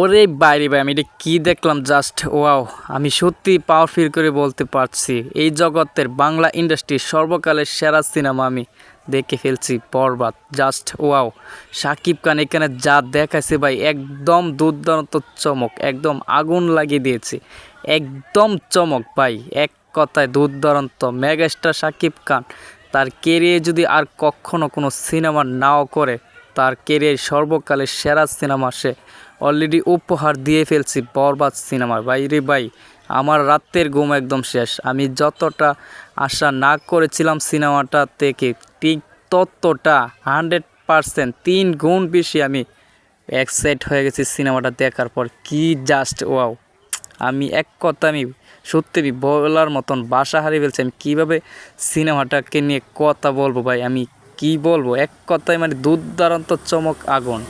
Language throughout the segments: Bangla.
ওরে বাইরে ভাই, আমি এটা কী দেখলাম? জাস্ট ওয়াও, আমি সত্যি পাওয়ার ফিল করে বলতে পারছি। এই জগতের বাংলা ইন্ডাস্ট্রির সর্বকালের সেরা সিনেমা আমি দেখে ফেলছি, বরবাদ, জাস্ট ওয়াও। সাকিব খান এখানে যা দেখাইছে ভাই, একদম দুর্দান্ত চমক, একদম আগুন লাগিয়ে দিয়েছে। একদম চমক ভাই, এক কথায় দুর্দান্ত মেগাস্টার সাকিব খান। তার কেরিয়ার যদি আর কখনো কোনো সিনেমা নাও করে তার কেরিয়ার সর্বকালের সেরা সিনেমা সে। অলরেডি উপহার দিয়ে ফেলছি, বরবাদ সিনেমার। বাইরে ভাই, আমার রাতের ঘুম একদম শেষ। আমি যতটা আশা না করেছিলাম সিনেমাটা থেকে, ঠিক ততটা হান্ড্রেড পারসেন্ট তিন গুণ বেশি আমি এক্সাইট হয়ে গেছি সিনেমাটা দেখার পর। কি জাস্ট ওয়াও। আমি এক কথা আমি সত্যি বলার মতন বাসা হারিয়ে ফেলছি। আমি কীভাবে সিনেমাটাকে নিয়ে কথা বলব ভাই? আমি কি বলব? এক কথায় মানে দুর্দান্ত চমক আগুন।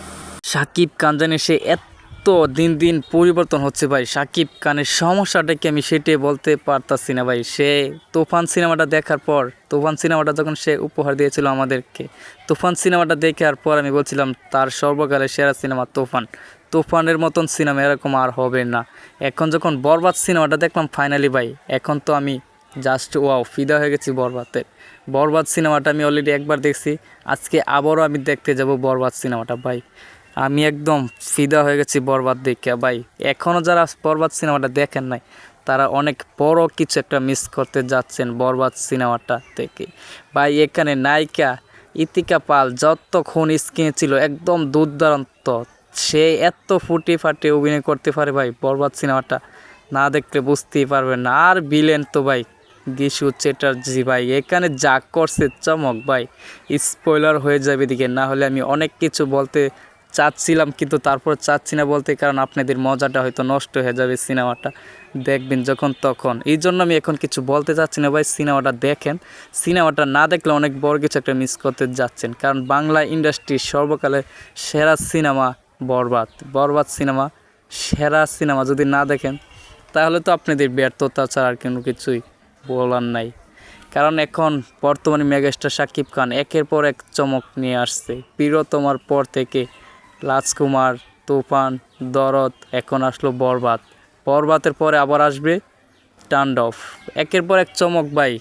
সাকিব খান জানি সে এত দিন দিন পরিবর্তন হচ্ছে ভাই। সাকিব খানের সমস্যাটাকে আমি সেটাই বলতে পারতাছি না ভাই। সে তুফান সিনেমাটা দেখার পর, তুফান সিনেমাটা যখন সে উপহার দিয়েছিল আমাদেরকে, তুফান সিনেমাটা দেখার পর আমি বলছিলাম, তার সর্বকালের সেরা সিনেমা তুফান। তুফানের মতন সিনেমা এরকম আর হবে না। এখন যখন বরবাদ সিনেমাটা দেখলাম ফাইনালি ভাই, এখন তো আমি জাস্ট ওয়াও, ফিদা হয়ে গেছি বরবাদের বরবাদ সিনেমাটা আমি অলরেডি একবার দেখছি। আজকে আবারও আমি দেখতে যাব বরবাদ সিনেমাটা, ভাই। আমি একদম ফিদা হয়ে গেছি বরবাদ দেখে, ভাই। এখনও যারা বরবাদ সিনেমাটা দেখেন নাই, তারা অনেক বড় কিছু একটা মিস করতে যাচ্ছেন বরবাদ সিনেমাটা থেকে ভাই, এখানে নায়িকা ইতিকা পাল যতক্ষণ স্ক্রিনে ছিল একদম দুর্দান্ত। সে এত ফুটে ফাটে অভিনয় করতে পারে, ভাই, বরবাদ সিনেমাটা। না দেখলে বুঝতেই পারবেন আর বিলেন তো, ভাই গিশু চ্যাটার্জি ভাই, এখানে যা করছে চমক ভাই। স্পয়লার হয়ে যাবে দিকে না হলে আমি অনেক কিছু বলতে চাচ্ছিলাম কিন্তু তারপর চাচ্ছি না বলতে কারণ আপনাদের মজাটা হয়তো নষ্ট হয়ে যাবে সিনেমাটা। দেখবেন যখন তখন। এই জন্য আমি এখন কিছু বলতে চাচ্ছি না ভাই, সিনেমাটা দেখেন। সিনেমাটা না দেখলে অনেক বড় কিছু একটা মিস করতে যাচ্ছেন। কারণ বাংলা ইন্ডাস্ট্রির সর্বকালের সেরা সিনেমা বরবাদ। বরবাদ সিনেমা, সেরা সিনেমা যদি না দেখেন, তাহলে তো আপনাদের ব্যর্থতা ছাড়া আর কোনো কিছুই বলার নাই। কারণ এখন বর্তমানে মেগাস্টার সাকিব খান একের পর এক চমক নিয়ে আসছে। প্রিয়তমার পর থেকে রাজকুমার তুফান দরদ এখন আসলো বরবাদ। বরবাদের পরে আবার আসবে টান্ডফ। একের পর এক চমক ভাই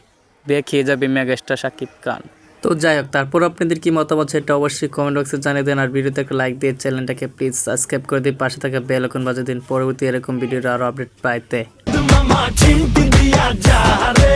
দেখিয়ে যাবে মেগাস্টার সাকিব খান। তো যাই হোক তারপর আপনাদের কি মতামত সেটা অবশ্যই কমেন্ট বক্সে জানিয়ে দেন। আর ভিডিওতে একটা লাইক দিয়ে চ্যানেলটাকে প্লিজ সাবস্ক্রাইব করে দিয়ে পাশে থাকা বেল এখন বাজে দিন। পরবর্তী এরকম ভিডিওর আরও আপডেট পাইতে। দিয়া যা রে।